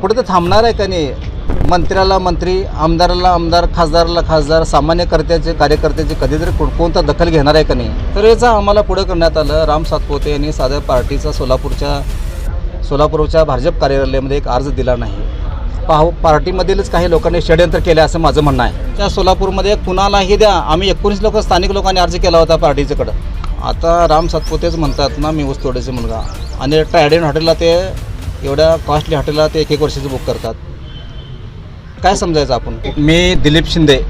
पुढे तर थांबणार आहे का नाही मंत्र्याला मंत्री आमदाराला आमदार खासदाराला खासदार सामान्य कर्त्याचे कार्यकर्त्याचे कधीतरी कोण कोणता दखल घेणार आहे का नाही? तर याचा आम्हाला पुढं करण्यात आलं. राम सातपोते यांनी साध्या पार्टीचा सोलापूरच्या सोलापूरच्या भाजप कार्यालयामध्ये एक अर्ज दिला नाही. पाहू पार्टीमधीलच काही लोकांनी षडयंत्र केलं असं माझं म्हणणं आहे. त्या सोलापूरमध्ये कुणालाही द्या. आम्ही एकोणीस लोक स्थानिक लोकांनी अर्ज केला होता पार्टीच्याकडं. आता राम सातपुतेच म्हणतात ना मी ऊसतोडेचे मुलगा. आणि ट्रायडेन हॉटेलला ते एवढ्या कॉस्टली हॉटेलला ते एक एक वर्षाचं बुक करतात. काय समजायचं आपण? मी दिलीप शिंदे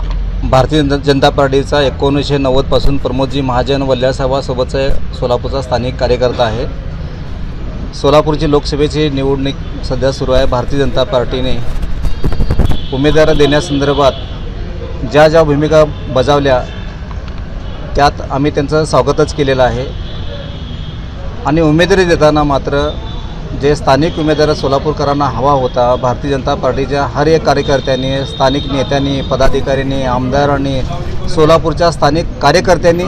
भारतीय जन- जनता पार्टीचा एकोणीसशे नव्वदपासून प्रमोदजी महाजन वल्ल्यासाहेबासोबतचा सोलापूरचा स्थानिक कार्यकर्ता आहे. सोलापूरची लोकसभेची निवडणूक सध्या सुरू आहे. भारतीय जनता पार्टीने उमेदवार देण्यासंदर्भात ज्या ज्या भूमिका बजावल्या त्यात आम्ही त्यांचं स्वागतच केलेलं आहे. आणि उमेदवारी देताना मात्र जे स्थानिक उमेदवार सोलापूरकरांना हवा होता भारतीय जनता पार्टीच्या हर एक कार्यकर्त्यांनी स्थानिक नेत्यांनी पदाधिकाऱ्यांनी आमदारांनी सोलापूरच्या स्थानिक कार्यकर्त्यांनी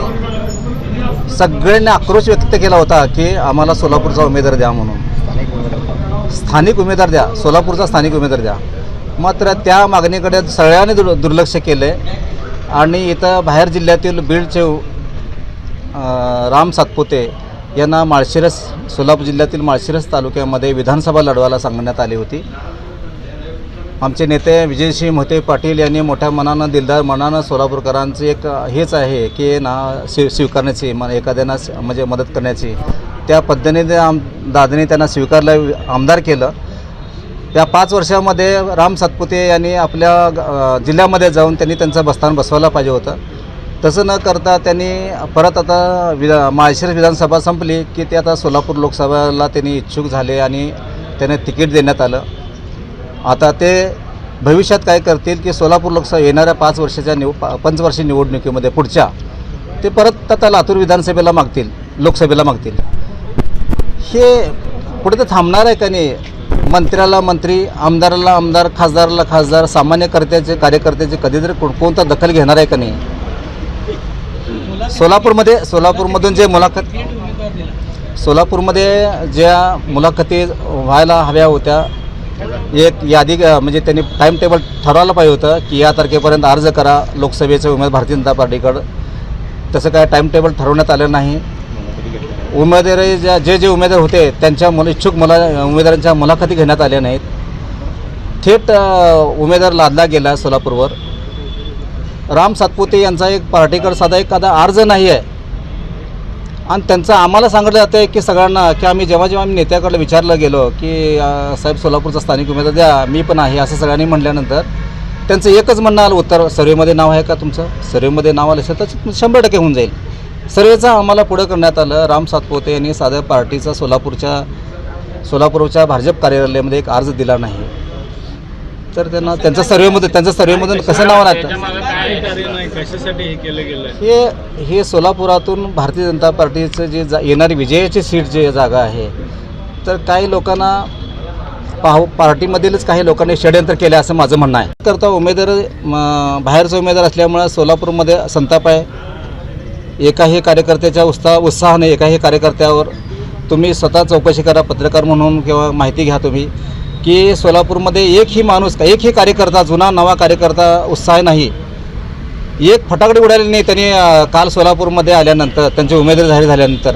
सगळ्यांनी आक्रोश व्यक्त केला होता की आम्हाला सोलापूरचा उमेदवार द्या म्हणून. स्थानिक उमेदवार द्या सोलापूरचा स्थानिक उमेदवार द्या. मात्र त्या मागणीकडे सगळ्यांनी दुर् दुर्लक्ष केलं आहे आणि इथं बाहेर जिल्ह्यातील बीडचे राम सातपुते यांना माळशिरस सोलापूर जिल्ह्यातील माळशिरस तालुक्यामध्ये विधानसभा लढवायला सांगण्यात आली होती. आमचे नेते विजयसिंह मोते पाटील यांनी मोठ्या मनानं दिलदार मनानं सोलापूरकरांचं एक हेच आहे की ना स्वी स्वीकारण्याची म एखाद्याना म्हणजे मदत करण्याची. त्या पद्धतीने आम दादाने त्यांना स्वीकारलं आमदार केलं. या पाच वर्षामध्ये राम सातपुते यांनी आपल्या जिल्ह्यामध्ये जाऊन त्यांनी त्यांचं बस्थान बसवायला पाहिजे होतं. तसं न करता त्यांनी परत आता विधा माळशिरस विधानसभा संपली की ते आता सोलापूर लोकसभेला त्यांनी इच्छुक झाले आणि त्यांना तिकीट देण्यात आलं. आता ते भविष्यात काय करतील की सोलापूर लोकसभा येणाऱ्या पाच वर्षाच्या निव पंचवर्षीय निवडणुकीमध्ये पुढच्या ते परत आता लातूर विधानसभेला मागतील लोकसभेला मागतील. हे पुढे तर थांबणार आहे का नाही? मंत्र्याला मंत्री आमदाराला आमदार खासदाराला खासदार सामान्य कर्त्याचे कार्यकर्त्याचे कधीतरी कोण कोणता दखल घेणार आहे का नाही? सोलापूरमध्ये सोलापूरमधून जे मुलाखत सोलापूरमध्ये ज्या मुलाखती व्हायला हव्या होत्या एक यादी म्हणजे त्यांनी टाईम टेबल ठरवायला पाहिजे होतं की या तारखेपर्यंत अर्ज करा लोकसभेचे उमेदवार भारतीय जनता पार्टीकडं. तसं काय टाईम टेबल ठरवण्यात आलं नाही. उमेदवारी ज्या जे जे उमेदवार होते त्यांच्या मुला इच्छुक मुला उमेदवारांच्या मुलाखती घेण्यात आल्या नाहीत. थेट उमेदवार लादला गेला सोलापूरवर. राम सातपुते यांचा एक पार्टीकडे साधा एखादा अर्ज नाही आहे आणि त्यांचं आम्हाला सांगितलं जातं आहे की सगळ्यांना की आम्ही जेव्हा जेव्हा आम्ही नेत्याकडलं विचारलं गेलो की साहेब सोलापूरचा स्थानिक उमेदवार द्या मी पण आहे असं सगळ्यांनी म्हटल्यानंतर त्यांचं एकच म्हणणं आलं उत्तर सर्वेमध्ये नाव आहे का तुमचं? सर्वेमध्ये नाव आलं असेल तर शंभर टक्के होऊन जाईल. सर्वेचं आम्हाला पुढं करण्यात आलं राम सातपोते यांनी साध्या पार्टीचा सोलापूरच्या सोलापूरच्या भाजप कार्यालयामध्ये एक अर्ज दिला नाही. तर त्यांना त्यांचं सर्वेमध्ये त्यांचं सर्वेमधून कसं नाव लागतं कशासाठी हे केलं गेलं हे हे सोलापुरातून भारतीय जनता पार्टीचं जे जा येणारी विजयाची सीट जे जागा आहे तर काही लोकांना पाहू पार्टीमधीलच काही लोकांनी षडयंत्र केले असं माझं म्हणणं आहे. करता उमेदवार बाहेरचा उमेदवार असल्यामुळं सोलापूरमध्ये संताप आहे. एकाही कार्यकर्त्याच्या उत्साह उत्साहाने एकाही कार्यकर्त्यावर तुम्ही स्वतः चौकशी करा पत्रकार म्हणून किंवा माहिती घ्या तुम्ही की सोलापूरमध्ये एकही माणूस एकही कार्यकर्ता जुना नवा कार्यकर्ता उत्साह नाही. एक फटाकडे उडाली नाही त्यांनी काल सोलापूरमध्ये आल्यानंतर त्यांची उमेदवारी जाहीर झाल्यानंतर.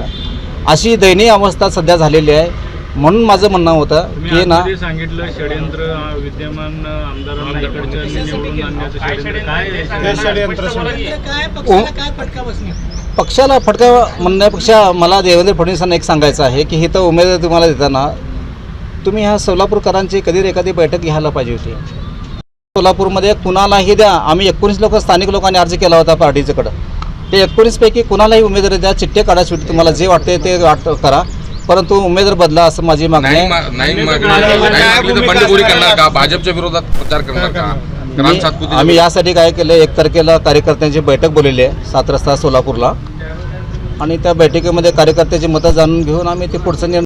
अशी दयनीय अवस्था सध्या झालेली आहे. म्हणून माझं म्हणणं होतं की ना सांगितलं षडयंत्र विद्यमान अं, आमदारांना इकडच्या निवडून आणण्याचं षडयंत्र? काय आहे? पक्षाला फटका म्हणण्यापेक्षा मला देवेंद्र फडणवीसांना एक सांगायचं आहे की ही तर उमेदवारी तुम्हाला देताना तुम्ही ह्या सोलापूरकरांची कधी एखादी बैठक घ्यायला पाहिजे होती. सोलापूरमध्ये कुणालाही द्या आम्ही एकोणीस लोक स्थानिक लोकांनी अर्ज केला होता पार्टीच्याकडं ते एकोणीसपैकी कुणालाही उमेदवारी द्या चिठ्ठे काढा शेवटी तुम्हाला जे वाटते ते वाट करा. परंतु उमेदवार बदला असं माझी मागणी नाही आहे. मा- नाही मागणी. नाही मागली तर बंडखोरी करणार का? भाजपच्या विरोधात प्रचार करणार का? राम मी- सातपुते आम्ही यासाठी काय केलं एक तारखेला कार्यकर्त्यांची बैठक बोलवली आहे सात रस्ता सोलापूरला. आणि त्या बैठकीमध्ये कार्यकर्त्याची मतं जाणून घेऊन आम्ही ते पुढचं निर्णय